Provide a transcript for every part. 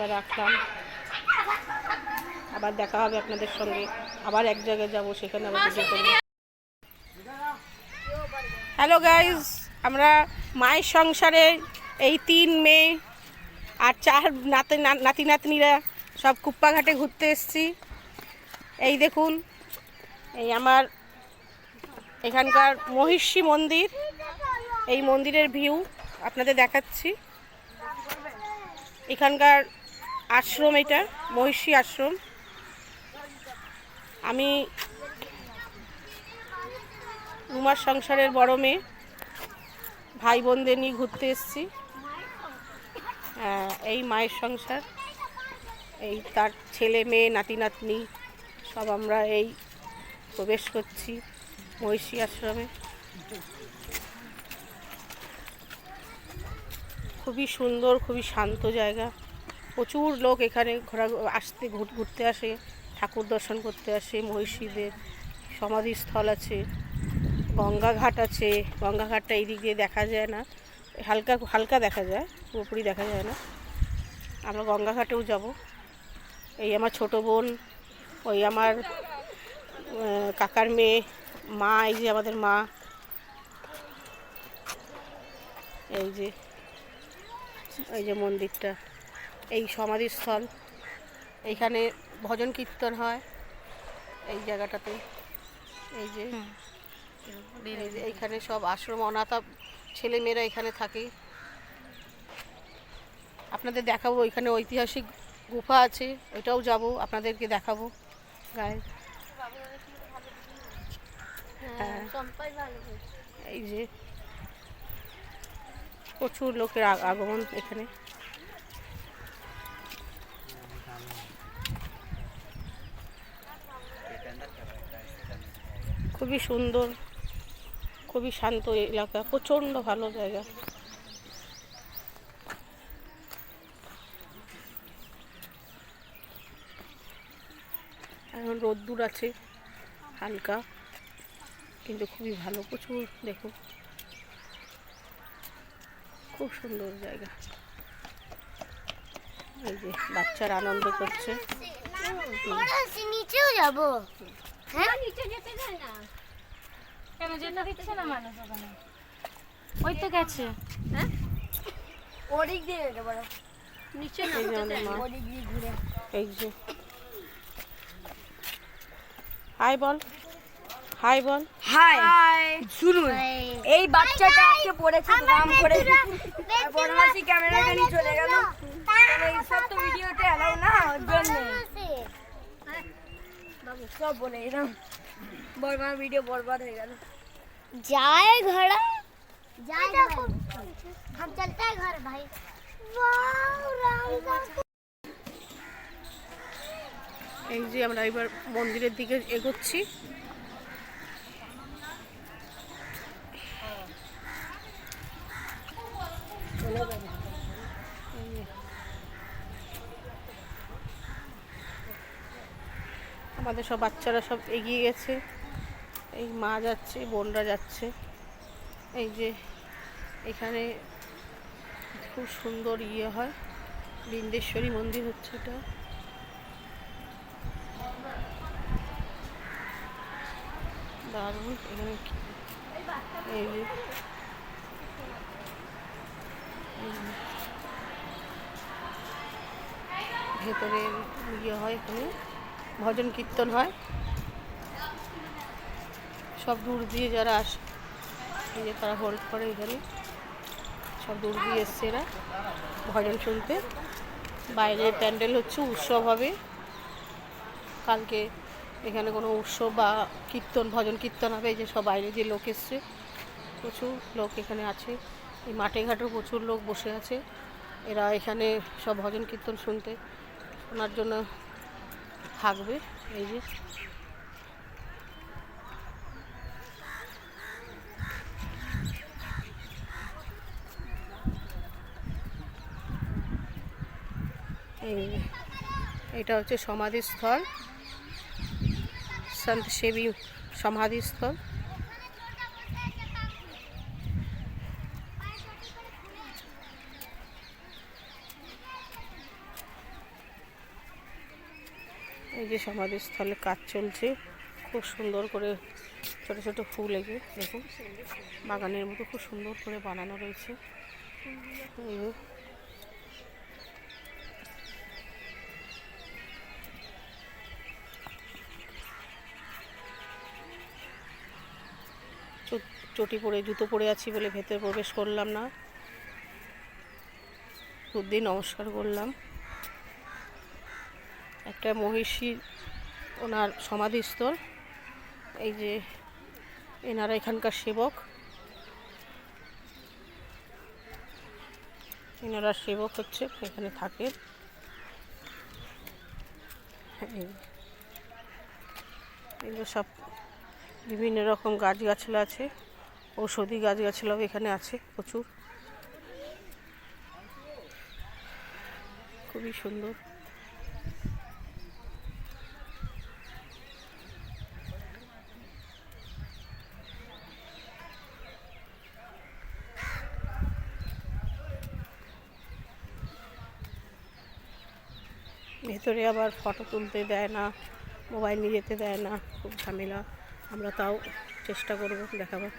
এবার রাখলাম। আবার দেখা হবে আপনাদের সঙ্গে। আবার এক জায়গায় যাব, সেখানে আবার ভিডিও করব। হ্যালো গাইজ আমরা মায়ের সংসারে এই তিন মেয়ে আর চার নাতি নাতি নাতনিরা সব কুপ্পাঘাটে ঘুরতে এসছি। এই দেখুন, এই আমার এখানকার মহিষী মন্দির। এই মন্দিরের ভিউ আপনাদের দেখাচ্ছি। এখানকার আশ্রম এটা, মহিষী আশ্রম। আমি রুমার সংসারের বড় মেয়ে ভাই বোনদের নিয়ে ঘুরতে এসেছি। এই মায়ের সংসার, এই তার ছেলে, মেয়ে, নাতি, নাতনি, সব আমরা এই প্রবেশ করছি মহিষী আশ্রমে। খুবই সুন্দর, খুবই শান্ত জায়গা। প্রচুর লোক এখানে ঘোরা আসতে, ঘুর- ঘুরতে আসে, ঠাকুর দর্শন করতে আসে, মহিষীদের সমাধিস্থল আছে, গঙ্গাঘাট আছে, গঙ্গাঘাটটা এই দিক দিয়ে দেখা যায় না, হালকা হালকা দেখা যায়, পুরোপুরি দেখা যায় না। আমরা গঙ্গাঘাটেও যাব। এই আমার ছোট বোন, ওই আমার কাকার মেয়ে, মা, এই যে আমাদের মা। এই যে এই যে মন্দিরটা। এই সমাধিস্থল। এইখানে ভজন কীর্তন হয় এই জায়গাটাতে। এই যে এইখানে সব আশ্রম অনাথা ছেলে মেয়েরা এখানে থাকে। আপনাদের দেখাবো এখানে ঐতিহাসিক গুফা আছে ওইটাও যাব আপনাদেরকে দেখাবো গায়ে। হ্যাঁ। এই যে প্রচুর লোকের আগমন এখানে। খুবই সুন্দর খুবই শান্ত এলাকা প্রচণ্ড ভালো জায়গা এখন রোদ্দুর আছে হালকা কিন্তু খুবই ভালো প্রচুর দেখুন খুব সুন্দর জায়গা এই যে বাচ্চারা আনন্দ করছে নিচেও যাব হ্যাঁ? নিচে যেতে না। কেন যেতে দিচ্ছে না মানুষ ওখানে? ওই তো গেছে। হ্যাঁ? ওদিক দিয়ে যেতে পারো। নিচে এই যে আমাদের মা ওদিক দিয়ে ঘুরে। এই যে। হাই বল। হাই বল। হাই। শুনুন এই বাচ্চাটা আজকে পড়েছে রাম করে ক্যামেরাটা নিয়ে চলে গেল। কারণ এই সব তো ভিডিওতে এলাও না ওর জন্য। সব বলে এরকম বরবাদ ভিডিও বরবাদ হয়ে গেল जाए घर जाए घर हम चलते हैं घर भाई वाओ राम का এই যে আমরা এবার মন্দিরের দিকে এগোচ্ছি আমাদের সব বাচ্চারা সব এগিয়ে গেছে। এই মা যাচ্ছে, বোনরা যাচ্ছে। এই যে এখানে খুব সুন্দর ইয়ে হয়। বিন্দেশ্বরী মন্দির হচ্ছে এটা। দারুণ, এখানে এই যে। ভেতরে ইয়ে হয় এখানে। ভজন কীর্তন হয়। সব দূর দিয়ে যারা আসে, এই যে তারা হোল্ড করে এখানে। সব দূর দিয়ে এসছে এরা ভজন শুনতে। বাইরে প্যান্ডেল হচ্ছে উৎসব হবে। কালকে এখানে কোনো উৎসব বা কীর্তন, ভজন কীর্তন হবে। এই যে সব বাইরে যে লোক এসছে, প্রচুর লোক এখানে আছে। এই মাঠে ঘাটেও প্রচুর লোক বসে আছে। এরা এখানে সব ভজন কীর্তন শুনতে। শোনার জন্য থাকবে এই যে এটা হচ্ছে সমাধিস্থল সন্ত সেবী সমাধিস্থল। এই যে সমাধিস্থলে কাজ চলছে, খুব সুন্দর করে ছোট ছোট ফুল এগে দেখুন, বাগানের মতো খুব সুন্দর করে বানানো রয়েছে। চট- পরে, জুতো পরে আছি বলে ভেতরে প্রবেশ করলাম না। বুদ্ধি নমস্কার করলাম। একটা মহিষী ওনার সমাধিস্থল। এই যে এনারা এখানকার সেবক। এনারা সেবক হচ্ছে, এখানে থাকে। এই এগুলো সব বিভিন্ন রকম গাছগাছলা আছে, ঔষধি গাছগাছলাও এখানে আছে প্রচুর। খুবই সুন্দর। ভেতরে আবার ফটো তুলতে দেয় না, মোবাইল নিয়ে যেতে দেয় না, খুব ঝামেলা। আমরা তাও চেষ্টা করব দেখাবার।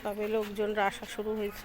সবে লোকজনরা আসা শুরু হয়েছে।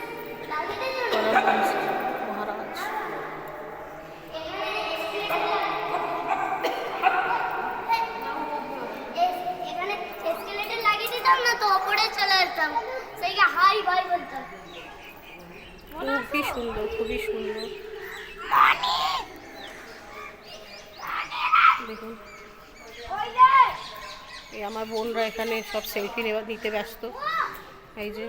সুন্দর, খুবই সুন্দর। দেখুন। এই আমার বোনরা এখানে সব সেলফি নেওয়া দিতে ব্যস্ত। এই যে।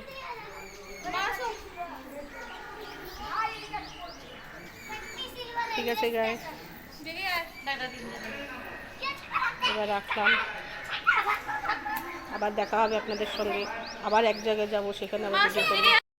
ঠিক আছে গায়ে এবার রাখলাম। আবার দেখা হবে আপনাদের সঙ্গে। আবার এক জায়গায় যাব, সেখানে আবার করব